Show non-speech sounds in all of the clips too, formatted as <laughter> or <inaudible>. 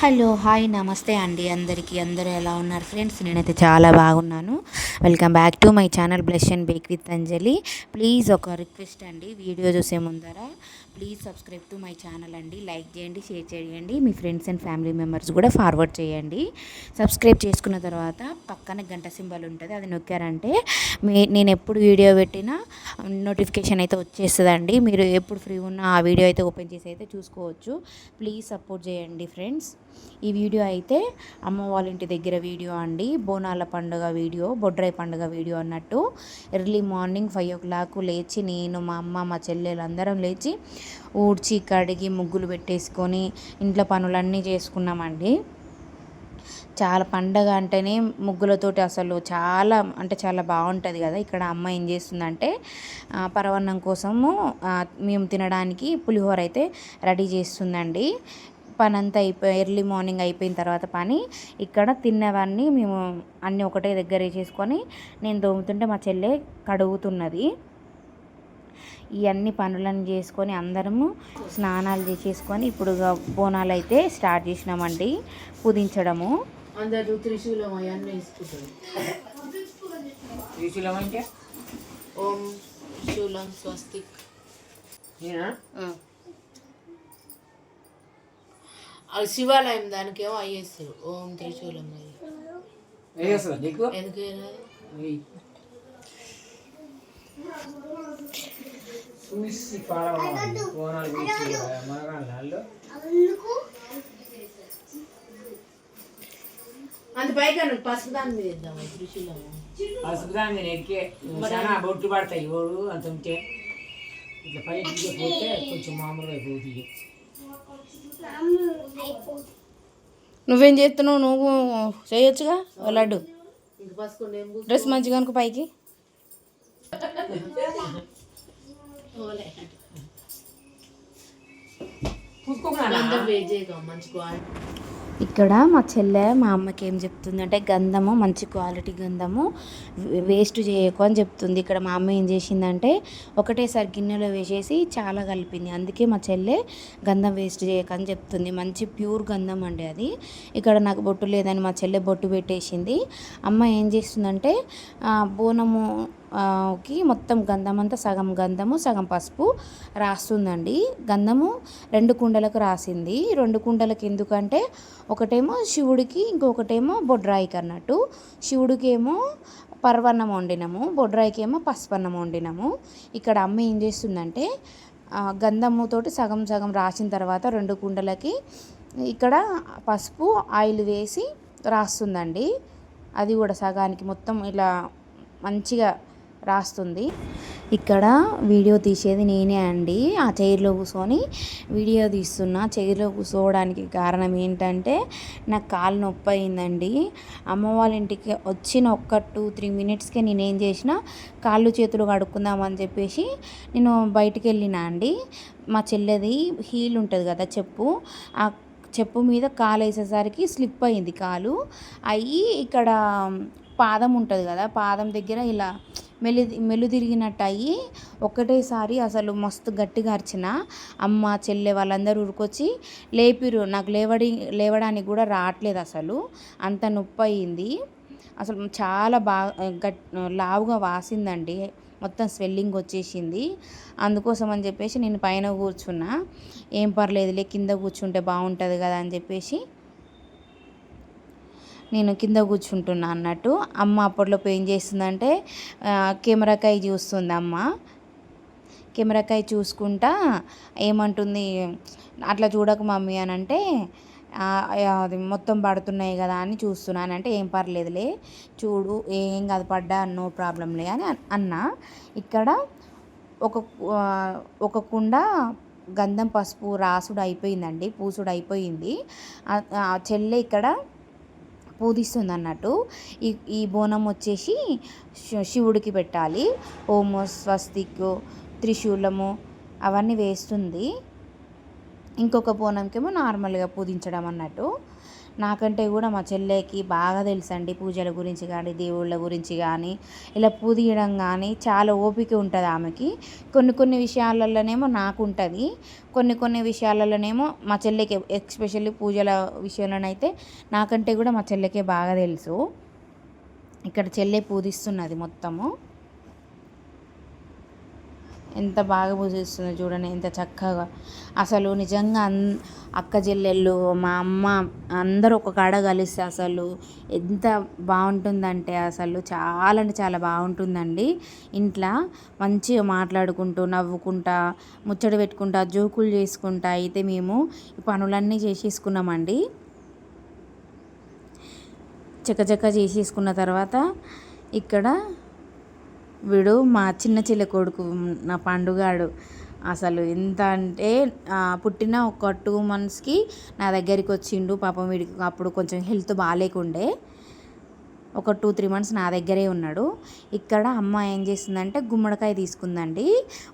Hello hi నమస్తే అండి అందరికీ. అందరూ ఎలా ఉన్నారు ఫ్రెండ్స్? నేనైతే చాలా బాగున్నాను. Welcome back to my channel bless and bake with Anjali. Please ఒక రిక్వెస్ట్ అండి వీడియో చూసే ముందర. Please subscribe to my channel అండి. లైక్ చేయండి షేర్ చేయండి. మీ ఫ్రెండ్స్ అండ్ ఫ్యామిలీ మెంబర్స్ కూడా ఫార్వర్డ్ చేయండి. సబ్స్క్రైబ్ చేసుకున్న తర్వాత పక్కన గంట సింబల్ ఉంటుంది అది నొక్కారంటే మీ నేను ఎప్పుడు వీడియో పెట్టినా నోటిఫికేషన్ అయితే వచ్చేస్తుందండి. మీరు ఎప్పుడు ఫ్రీ ఉన్న ఆ వీడియో అయితే ఓపెన్ చేసి అయితే చూసుకోవచ్చు. ప్లీజ్ సపోర్ట్ చేయండి ఫ్రెండ్స్. ఈ వీడియో అయితే అమ్మ వాళ్ళ ఇంటి దగ్గర వీడియో అండి. బోనాల పండుగ వీడియో బొడ్రాయి పండుగ వీడియో అన్నట్టు. Early morning five o'clock లేచి నేను మా అమ్మ మా చెల్లెలు అందరం లేచి ఊడ్చి కడిగి ముగ్గులు పెట్టేసుకొని ఇంట్లో పనులన్నీ చేసుకున్నామండి. చాలా పండగ అంటేనే ముగ్గులతోటి అసలు చాలా అంటే చాలా బాగుంటుంది కదా. ఇక్కడ అమ్మ ఏం చేస్తుందంటే పరవన్నం కోసము మేము తినడానికి పులిహోర అయితే రెడీ చేస్తుందండి. పని అంతా అయిపోయి ఎర్లీ మార్నింగ్ అయిపోయిన తర్వాత పని. ఇక్కడ తిన్నవన్నీ మేము అన్నీ ఒకటే దగ్గర చేసుకొని నేను దోముతుంటే మా చెల్లె కడుగుతున్నది. ఇవన్నీ పనులను చేసుకొని అందరము స్నానాలు చేసేసుకొని ఇప్పుడు బోనాలు అయితే స్టార్ట్ చేసినామండి పూజించడము అందరు త్రిశూలం అవన్నీ వేసుకుంటారు. త్రిశూలం అంటే? ఓం శూలం స్వస్తిక్ అది శివాలయం దానికేమో అయ్యేస్తారు. ఓం త్రిశూలం అని. చూసి పాడవాలి కోనాలు మనగాళ్ళు అంత పైగా నువ్వు పసుపు దాని మీద ఇద్దాం నేను ఎక్కే చాలా బొట్టు పడతాయి ఓడు అంత ఉంటే. ఇట్లా పై పోతే కొంచెం మామూలుగా అయిపోతుంది. నువ్వేం చేస్తున్నావు? నువ్వు చేయొచ్చుగా? ఓ లడ్డు. డ్రెస్ మంచిగా అనుకో పైకి. <laughs> ఇక్కడ మా చెల్లె మా అమ్మకి ఏం చెప్తుంది అంటే గంధము మంచి క్వాలిటీ గంధము వేస్ట్ చేయకు అని చెప్తుంది. ఇక్కడ మా అమ్మ ఏం చేసిందంటే ఒకటేసారి గిన్నెలో వేసేసి చాలా కలిపింది. అందుకే మా చెల్లె గంధం వేస్ట్ చేయకు అని చెప్తుంది. మంచి ప్యూర్ గంధం అండి అది. ఇక్కడ నాకు బొట్టు లేదని మా చెల్లె బొట్టు పెట్టేసింది. అమ్మ ఏం చేస్తుందంటే బోనము కి మొత్తం గంధం అంతా సగం గంధము సగం పసుపు రాస్తుందండి. గంధము రెండు కుండలకు రాసింది. రెండు కుండలకు ఎందుకంటే ఒకటేమో శివుడికి ఇంకొకటేమో బొడ్రాయికి అన్నట్టు. శివుడికి ఏమో పర్వన్నం వండినము బొడ్రాయికి ఏమో పసుపన్నం వండినము. ఇక్కడ అమ్మ ఏం చేస్తుందంటే గంధముతోటి సగం సగం రాసిన తర్వాత రెండు కుండలకి ఇక్కడ పసుపు ఆయిల్ వేసి రాస్తుందండి. అది కూడా సగానికి మొత్తం ఇలా మంచిగా రాస్తుంది. ఇక్కడ వీడియో తీసేది నేనే అండి. ఆ చైర్లో కూర్చొని వీడియో తీస్తున్నా. చైర్లో కూర్చోవడానికి కారణం ఏంటంటే నాకు కాలు నొప్పి అయిందండి అమ్మ వాళ్ళ ఇంటికి వచ్చిన ఒక్క టూ త్రీ మినిట్స్కే నేనేం చేసిన కాళ్ళు చేతులు కడుక్కుందామని చెప్పేసి నేను బయటికి వెళ్ళినా అండి. మా చెల్లెది హీల్ ఉంటుంది కదా చెప్పు. ఆ చెప్పు మీద కాలు వేసేసరికి స్లిప్ అయింది కాలు. అయ్యి ఇక్కడ పాదం ఉంటుంది కదా పాదం దగ్గర ఇలా మెలి మెల్లు అయ్యి ఒకటేసారి అసలు మస్తు గట్టిగా అరిచిన. అమ్మ చెల్లె వాళ్ళందరూ ఉరుకొచ్చి లేపిరు నాకు లేవడి లేవడానికి కూడా రావట్లేదు అసలు. అంత నొప్పి అయింది అసలు చాలా బాగా గట్ లావుగా వాసిందండి. మొత్తం స్వెల్లింగ్ వచ్చేసింది. అందుకోసం అని చెప్పేసి నేను పైన కూర్చున్నా. ఏం పర్లేదులే కింద కూర్చుంటే బాగుంటుంది కదా అని చెప్పేసి నేను కింద కూర్చుంటున్నా అన్నట్టు. అమ్మ అప్పట్లోపు ఏం చేస్తుందంటే కెమెరాకాయ చూస్తుంది అమ్మ. కెమెరాకాయ చూసుకుంటా ఏమంటుంది అట్లా చూడకు మమ్మీ అని అంటే అది మొత్తం పడుతున్నాయి కదా అని చూస్తున్నానంటే ఏం పర్లేదులే చూడు ఏం కాదు పడ్డా నో ప్రాబ్లంలే అని అన్న అన్నా. ఇక్కడ ఒక ఒక కుండ గంధం పసుపు రాసుడు అయిపోయిందండి పూసుడు అయిపోయింది. చెల్లె ఇక్కడ పూజిస్తుంది అన్నట్టు ఈ ఈ బోనం వచ్చేసి శివుడికి పెట్టాలి. ఓము స్వస్తిక్ త్రిశూలము అవన్నీ వేస్తుంది. ఇంకొక బోనంకేమో నార్మల్గా పూజించడం అన్నట్టు. నాకంటే కూడా మా చెల్లెకి బాగా తెలుసండి పూజల గురించి కానీ దేవుళ్ళ గురించి కానీ ఇలా పూదియడం కానీ చాలా ఓపిక ఉంటుంది ఆమెకి. కొన్ని కొన్ని విషయాలలోనేమో నాకు ఉంటుంది. కొన్ని కొన్ని విషయాలలోనేమో మా చెల్లెకి ఎస్పెషల్లీ పూజల విషయంలోనైతే నాకంటే కూడా మా చెల్లెకే బాగా తెలుసు. ఇక్కడ చెల్లె పూజిస్తున్నది మొత్తము. ఎంత బాగా పూజిస్తుందో చూడండి ఎంత చక్కగా. అసలు నిజంగా అన్ అక్క చెల్లెళ్ళు మా అమ్మ అందరూ ఒక కాడ కలిస్తే అసలు ఎంత బాగుంటుందంటే అసలు చాలా అంటే చాలా బాగుంటుందండి. ఇంట్లో మంచిగా మాట్లాడుకుంటూ నవ్వుకుంటా ముచ్చట పెట్టుకుంటా జోకులు చేసుకుంటా అయితే మేము ఈ పనులన్నీ చేసేసుకున్నామండి. చకచక చేసేసుకున్న తర్వాత ఇక్కడ వీడు మా చిన్న చెల్లె కొడుకు నా పండుగాడు. అసలు ఎంత అంటే పుట్టిన ఒక టూ మంత్స్కి నా దగ్గరికి వచ్చిండు. పాపం వీడికి అప్పుడు కొంచెం హెల్త్ బాగాలేకుండే. ఒక టూ త్రీ మంత్స్ నా దగ్గరే ఉన్నాడు. ఇక్కడ అమ్మ ఏం చేస్తుందంటే గుమ్మడికాయ తీసుకుందండి.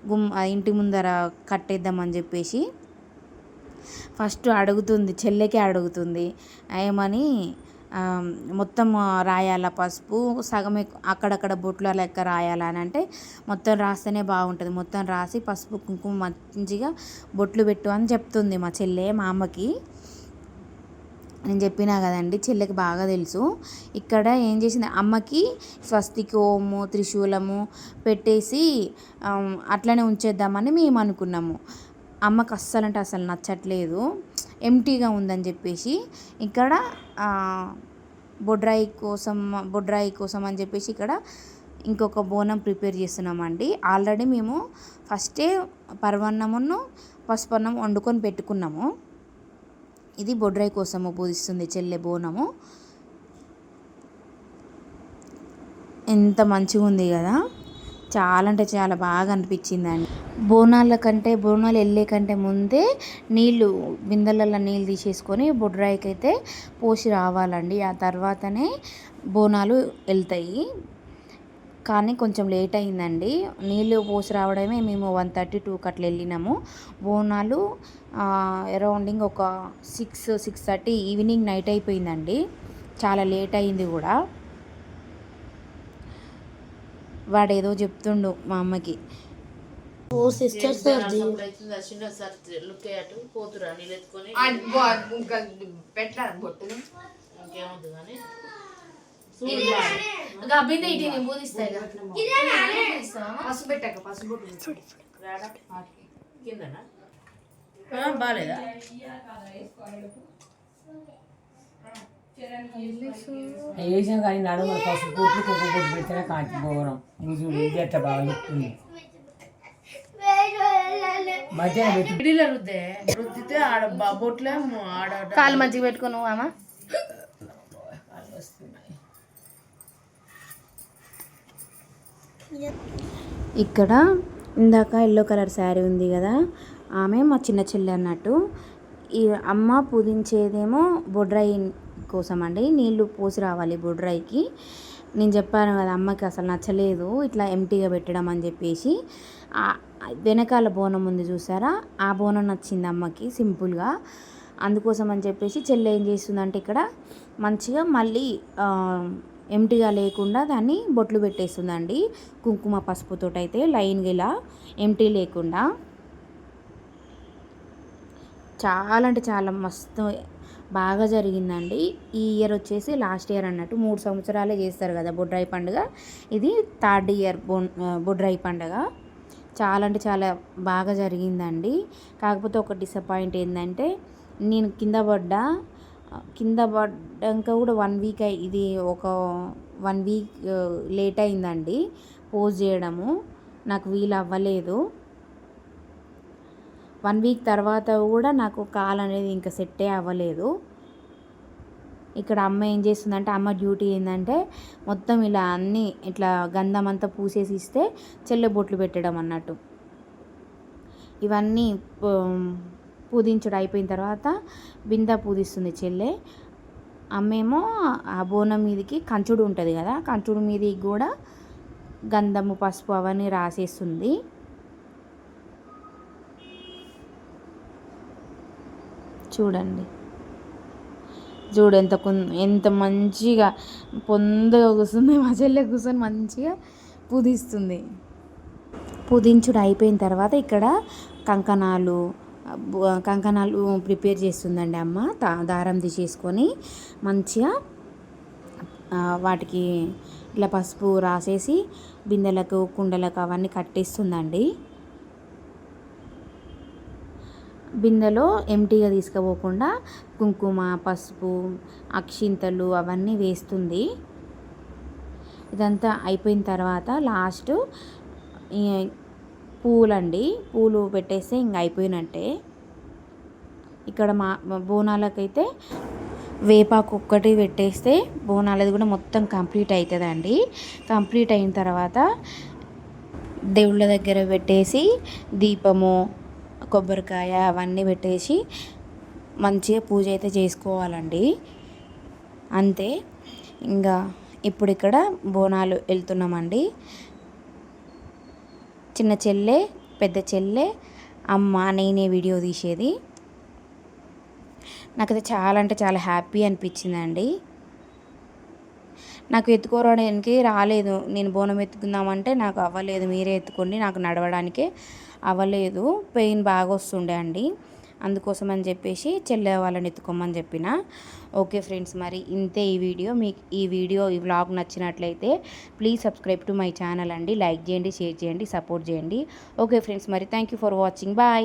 గుమ్ ఇంటి ముందర కట్టేద్దామని చెప్పేసి ఫస్ట్ అడుగుతుంది చెల్లెకే అడుగుతుంది. ఏమని మొత్తం రాయాల పసుపు సగం అక్కడక్కడ బొట్ల లెక్క రాయాలా అని అంటే మొత్తం రాస్తేనే బాగుంటుంది. మొత్తం రాసి పసుపు కుంకుమ మంచిగా బొట్లు పెట్టు అని చెప్తుంది మా చెల్లె మా అమ్మకి. నేను చెప్పినా కదండి చెల్లెకి బాగా తెలుసు. ఇక్కడ ఏం చేసింది అమ్మకి స్వస్తికి ఓము త్రిశూలము పెట్టేసి అట్లనే ఉంచేద్దామని మేము అనుకున్నాము అమ్మకి అస్సలు అంటే అసలు నచ్చట్లేదు. ఎంటీగా ఉందని చెప్పేసి ఇక్కడ బొడ్రాయి కోసం బొడ్రాయి కోసం అని చెప్పేసి ఇక్కడ ఇంకొక బోనం ప్రిపేర్ చేస్తున్నామండి. ఆల్రెడీ మేము ఫస్టే పర్వన్నమును పసుపన్నం వండుకొని పెట్టుకున్నాము. ఇది బొడ్రాయి కోసము పూజిస్తుంది చెల్లె బోనము. ఎంత మంచిగా ఉంది కదా. చాలా అంటే చాలా బాగా అనిపించిందండి. బోనాల కంటే బోనాలు వెళ్ళే కంటే ముందే నీళ్ళు బిందెలలో నీళ్ళు తీసేసుకొని బొడ్రాయికి అయితే పోసి రావాలండి. ఆ తర్వాతనే బోనాలు వెళ్తాయి. కానీ కొంచెం లేట్ అయిందండి. నీళ్ళు పోసి రావడమే మేము వన్ థర్టీ టూకి అట్లా వెళ్ళినాము. బోనాలు అరౌండింగ్ ఒక six six thirty evening night అయిపోయిందండి. చాలా లేట్ అయింది కూడా. వాడేదో చెప్తుండు మా అమ్మకి. సిస్టర్స్ చిన్న సార్ ఇటు నేను బోధిస్తాయి పసుపు పెట్టాక పసుపు బాగాలేదా? వేసాం కానీ నడుమ పసుపు బొట్లు కుక్క బొట్టు పెడితేనే కాంతి పోవడం నువ్వు చూడు ఇది ఎట్లా బాగా లుక్కుంది మధ్యాహ్నం పెట్టి. పిడిలో రుద్దే. రుద్దితే ఆడ బ- బొట్లే ఆడ కాలు మంచిగా పెట్టుకుని అమ్మ ఇక్కడ ఇందాక ఎల్లో కలర్ శారీ ఉంది కదా ఆమె మా చిన్న చెల్లి అన్నట్టు. ఈ అమ్మ పూజించేదేమో బొడ్రాయి కోసం అండి నీళ్ళు పోసి రావాలి బొడ్రాయికి. నేను చెప్పాను కదా అమ్మకి అసలు నచ్చలేదు. ఇట్లా ఎంటీగా పెట్టడం అని చెప్పేసి. వెనకాల బోనం ఉంది చూసారా? ఆ బోనం నచ్చింది అమ్మకి సింపుల్గా. అందుకోసం అని చెప్పేసి చెల్లి ఏం చేస్తుందంటే ఇక్కడ మంచిగా మళ్ళీ ఎంటీగా లేకుండా దాన్ని బొట్లు పెట్టేస్తుందండి. కుంకుమ పసుపుతో అయితే లైన్గా ఇలా ఎంటీ లేకుండా. చాలా అంటే చాలా మస్తు బాగా జరిగిందండి. ఈ ఇయర్ వచ్చేసి లాస్ట్ ఇయర్ అన్నట్టు మూడు సంవత్సరాలే చేస్తారు కదా బొడ్రాయి పండుగ. ఇది థర్డ్ ఇయర్ బొ బొడ్రాయి పండుగ. చాలా అంటే చాలా బాగా జరిగిందండి. కాకపోతే ఒక డిసప్పాయింట్ ఏంటంటే నేను కింద పడ్డా కింద పడ్డాక కూడా వన్ వీక్ అయి ఇది ఒక వన్ వీక్ లేట్ అయిందండి. పోజ్ చేయడము. నాకు వీలు అవ్వలేదు. వన్ వీక్ తర్వాత కూడా నాకు కాల్ అనేది ఇంకా సెట్టే అవ్వలేదు. ఇక్కడ అమ్మ ఏం చేస్తుందంటే అమ్మ డ్యూటీ ఏంటంటే మొత్తం ఇలా అన్నీ ఇట్లా గంధం అంతా పూసేసి ఇస్తే చెల్లె బొట్లు పెట్టడం అన్నట్టు. ఇవన్నీ పూదించడం అయిపోయిన తర్వాత బిందా పూదిస్తుంది చెల్లె. అమ్మేమో ఆ బోనం మీదకి కంచుడు ఉంటుంది కదా కంచుడు మీదకి కూడా గంధము పసుపు అవన్నీ రాసేస్తుంది. చూడండి. చూడు ఎంత ఎంత మంచిగా పొందగా కూర్చుంది మా చెల్లె కూర్చొని మంచిగా పుదిస్తుంది. పుదించుడు అయిపోయిన తర్వాత ఇక్కడ కంకణాలు కంకణాలు ప్రిపేర్ చేస్తుందండి అమ్మ. దారం తీసేసుకొని మంచిగా వాటికి ఇట్లా పసుపు రాసేసి బిందెలకు కుండలకు అవన్నీ కట్టిస్తుందండి. బిందెలో ఎంటీగా తీసుకుపోకుండా కుంకుమ పసుపు అక్షింతలు అవన్నీ వేస్తుంది. ఇదంతా అయిపోయిన తర్వాత లాస్ట్ పూలండి. పూలు పెట్టేస్తే ఇంక అయిపోయినట్టే. ఇక్కడ మా మా బోనాలకైతే వేపాకు ఒక్కటి పెట్టేస్తే బోనాలది కూడా మొత్తం కంప్లీట్ అవుతుందండి కంప్లీట్ అయిన తర్వాత దేవుళ్ళ దగ్గర పెట్టేసి దీపము కొబ్బరికాయ అవన్నీ పెట్టేసి మంచిగా పూజ అయితే చేసుకోవాలండి. అంతే. ఇంకా ఇప్పుడు ఇక్కడ బోనాలు వెళ్తున్నామండి. చిన్న చెల్లె పెద్ద చెల్లె అమ్మ నేనే వీడియో తీసేది. నాకైతే చాలా అంటే చాలా హ్యాపీ అనిపించిందండి. నాకు ఎత్తుకోవడానికి రాలేదు. నేను బోనం ఎత్తుకుందామంటే నాకు అవ్వలేదు. మీరే ఎత్తుకోండి. నాకు నడవడానికే అవ్వలేదు పెయిన్ బాగా వస్తుండే అండి. అందుకోసం అని చెప్పేసి చెల్లె వాళ్ళని ఎత్తుకోమని చెప్పిన. ఓకే ఫ్రెండ్స్ మరి ఇంతే ఈ వీడియో. మీకు ఈ వీడియో ఈ వ్లాగ్ నచ్చినట్లయితే please subscribe to my channel అండి. లైక్ చేయండి షేర్ చేయండి సపోర్ట్ చేయండి. ఓకే ఫ్రెండ్స్ మరి thank you for watching. Bye.